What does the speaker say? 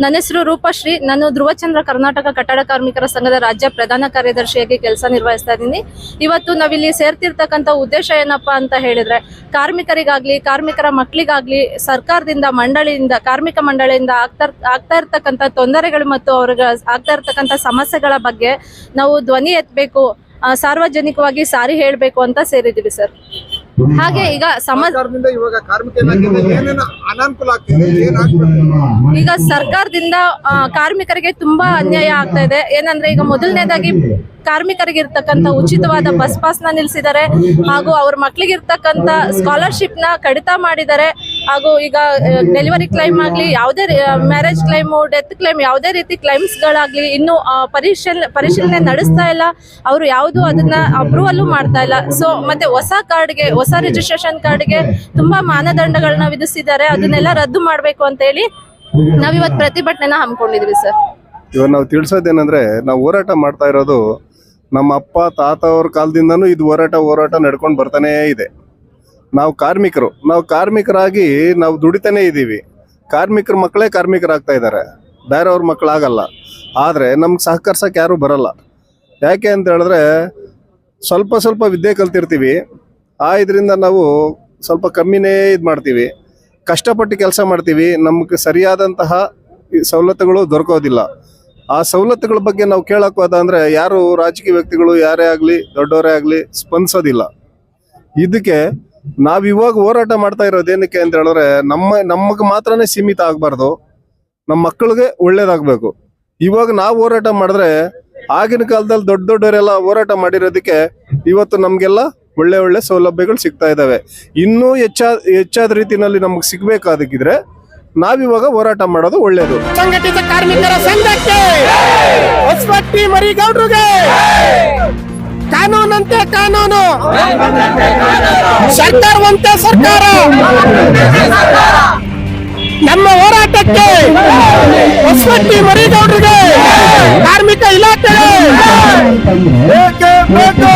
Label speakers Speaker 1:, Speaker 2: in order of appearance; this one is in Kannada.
Speaker 1: ನನ್ನ ಹೆಸರು ರೂಪಶ್ರೀ. ನಾನು ಧ್ರುವಚಂದ್ರ ಕರ್ನಾಟಕ ಕಟ್ಟಡ ಕಾರ್ಮಿಕರ ಸಂಘದ ರಾಜ್ಯ ಪ್ರಧಾನ ಕಾರ್ಯದರ್ಶಿಯಾಗಿ ಕೆಲಸ ನಿರ್ವಹಿಸ್ತಾ ಇದ್ದೀನಿ. ಇವತ್ತು ನಾವಿಲ್ಲಿ ಸೇರ್ತಿರ್ತಕ್ಕಂಥ ಉದ್ದೇಶ ಏನಪ್ಪಾ ಅಂತ ಹೇಳಿದ್ರೆ, ಕಾರ್ಮಿಕರಿಗಾಗ್ಲಿ, ಕಾರ್ಮಿಕರ ಮಕ್ಕಳಿಗಾಗ್ಲಿ, ಸರ್ಕಾರದಿಂದ ಮಂಡಳಿಯಿಂದ, ಕಾರ್ಮಿಕ ಮಂಡಳಿಯಿಂದ ಆಗ್ತಾ ಆಗ್ತಾ ಇರ್ತಕ್ಕಂಥ ತೊಂದರೆಗಳು ಮತ್ತು ಅವ್ರಿಗೆ ಆಗ್ತಾ ಇರ್ತಕ್ಕಂಥ ಸಮಸ್ಯೆಗಳ ಬಗ್ಗೆ ನಾವು ಧ್ವನಿ ಎತ್ತಬೇಕು ಸಾರ್ವಜನಿಕವಾಗಿ ಸಾರಿ ಹೇಳಬೇಕು ಅಂತ ಸೇರಿದ್ದೀವಿ ಸರ್. ಹಾಗೆ ಈಗ
Speaker 2: ಸಮಾಜ ಇವಾಗ ಕಾರ್ಮಿಕ ಅನಾನುಕೂಲ
Speaker 1: ಈಗ ಸರ್ಕಾರದಿಂದ ಆ, ಕಾರ್ಮಿಕರಿಗೆ ತುಂಬಾ ಅನ್ಯಾಯ ಆಗ್ತಾ ಇದೆ. ಏನಂದ್ರೆ ಈಗ ಮೊದಲನೇದಾಗಿ ಕಾರ್ಮಿಕರಿಗೆ ಇರ್ತಕ್ಕಂಥ ಉಚಿತವಾದ ಬಸ್ ಪಾಸ್ನ ನಿಲ್ಸಿದ್ದಾರೆ ಹಾಗೂ ಅವ್ರ ಮಕ್ಳಿಗೆ ಇರ್ತಕ್ಕಂಥ ಸ್ಕಾಲರ್ಶಿಪ್ನ ಕಡಿತ ಮಾಡಿದ್ದಾರೆ. ಹಾಗೂ ಈಗ ಡೆಲಿವರಿ ಕ್ಲೈಮ್ ಆಗಲಿ ಯಾವುದೇ ಮ್ಯಾರೇಜ್ ಕ್ಲೈಮು ಡೆತ್ ಕ್ಲೈಮ್ ಯಾವುದೇ ರೀತಿ ಕ್ಲೈಮ್ಸ್ ಗಳಾಗ್ಲಿ ಇನ್ನು ಆ, ಪರಿಶೀಲನೆ ನಡೆಸ್ತಾ ಇಲ್ಲ. ಅವರು ಯಾವುದು ಅದನ್ನ ಅಪ್ರೂವಲ್ ಮಾಡ್ತಾ ಇಲ್ಲ. ಸೊ ಮತ್ತೆ ಹೊಸ ಕಾರ್ಡ್ಗೆ ಹೊಸ ರಿಜಿಸ್ಟ್ರೇಷನ್ ಕಾರ್ಡ್ಗೆ ತುಂಬಾ ಮಾನದಂಡಗಳನ್ನ ವಿಧಿಸಿದ್ದಾರೆ. ಅದನ್ನೆಲ್ಲ ರದ್ದು ಮಾಡಬೇಕು ಅಂತ ಹೇಳಿ ನಾವಿವತ್ತು ಪ್ರತಿಭಟನೆನ ಹಮ್ಮಿಕೊಂಡಿದ್ವಿ ಸರ್
Speaker 3: ಇವಾಗ ನಾವು ತಿಳಿಸೋದೇನೆಂದ್ರೆ ನಾವು ಹೋರಾಟ ಮಾಡ್ತಾ ಇರೋದು ನಮ್ಮ ಅಪ್ಪ ತಾತ ಅವ್ರ ಕಾಲದಿಂದನೂ ಇದು ಹೋರಾಟ ಹೋರಾಟ ನಡ್ಕೊಂಡು ಬರ್ತಾನೇ ಇದೆ. ನಾವು ಕಾರ್ಮಿಕರು. ನಾವು ಕಾರ್ಮಿಕರಾಗಿ ನಾವು ದುಡಿತಾನೇ ಇದ್ದೀವಿ. ಕಾರ್ಮಿಕರ ಮಕ್ಕಳೇ ಕಾರ್ಮಿಕರಾಗ್ತಾ ಇದ್ದಾರೆ. ಬೇರೆಯವ್ರ ಮಕ್ಕಳಾಗಲ್ಲ. ಆದರೆ ನಮ್ಗೆ ಸಹಕರಿಸೋಕೆ ಯಾರೂ ಬರಲ್ಲ. ಯಾಕೆ ಅಂತ ಹೇಳಿದ್ರೆ ಸ್ವಲ್ಪ ಸ್ವಲ್ಪ ವಿದ್ಯೆ ಕಲ್ತಿರ್ತೀವಿ. ಆ ಇದರಿಂದ ನಾವು ಸ್ವಲ್ಪ ಕಮ್ಮಿನೇ ಇದು ಮಾಡ್ತೀವಿ. ಕಷ್ಟಪಟ್ಟು ಕೆಲಸ ಮಾಡ್ತೀವಿ. ನಮಗೆ ಸರಿಯಾದಂತಹ ಸವಲತ್ತುಗಳು ದೊರಕೋದಿಲ್ಲ. ಆ ಸವಲತ್ತುಗಳ ಬಗ್ಗೆ ನಾವು ಕೇಳಕ್ಕೆ ಹೋದ ಅಂದರೆ ಯಾರು ರಾಜಕೀಯ ವ್ಯಕ್ತಿಗಳು, ಯಾರೇ ಆಗಲಿ, ದೊಡ್ಡವರೇ ಆಗಲಿ ಸ್ಪಂದಿಸೋದಿಲ್ಲ. ಇದಕ್ಕೆ ನಾವ್ ಇವಾಗ ಹೋರಾಟ ಮಾಡ್ತಾ ಇರೋದು ಏನಕ್ಕೆ ಅಂತ ಹೇಳಿದ್ರೆ ನಮ್ಮ, ನಮಗೆ ಮಾತ್ರನೇ ಸೀಮಿತ ಆಗ್ಬಾರ್ದು. ನಮ್ಮ ಮಕ್ಕಳಿಗೆ ಒಳ್ಳೇದಾಗ್ಬೇಕು. ಇವಾಗ ನಾವು ಹೋರಾಟ ಮಾಡಿದ್ರೆ ಆಗಿನ ಕಾಲದಲ್ಲಿ ದೊಡ್ಡ ದೊಡ್ಡವರೆಲ್ಲ ಹೋರಾಟ ಮಾಡಿರೋದಕ್ಕೆ ಇವತ್ತು ನಮ್ಗೆಲ್ಲ ಒಳ್ಳೆ ಒಳ್ಳೆ ಸೌಲಭ್ಯಗಳು ಸಿಗ್ತಾ ಇದಾವೆ. ಇನ್ನೂ ಹೆಚ್ಚಾದ ಹೆಚ್ಚಾದ ರೀತಿನಲ್ಲಿ ನಮ್ಗೆ ಸಿಗ್ಬೇಕಾದಕ್ಕಿದ್ರೆ ನಾವಿವಾಗ ಹೋರಾಟ ಮಾಡೋದು ಒಳ್ಳೇದು.
Speaker 4: ಸಂಘಟಿತ ಕಾರ್ಮಿಕರ ಸಂಘಕ್ಕೆ ಕಾನೂನಂತೆ ಕಾನೂನು. ಸರ್ಕಾರವಂತೆ ಸರ್ಕಾರ. ನಮ್ಮ ಹೋರಾಟಕ್ಕೆ ಹೊಸಪಟ್ಟಿ ಮರಿಗೌಡ್ರಿಗೆ ಕಾರ್ಮಿಕ ಇಲಾಖೆ ಬೇಕು?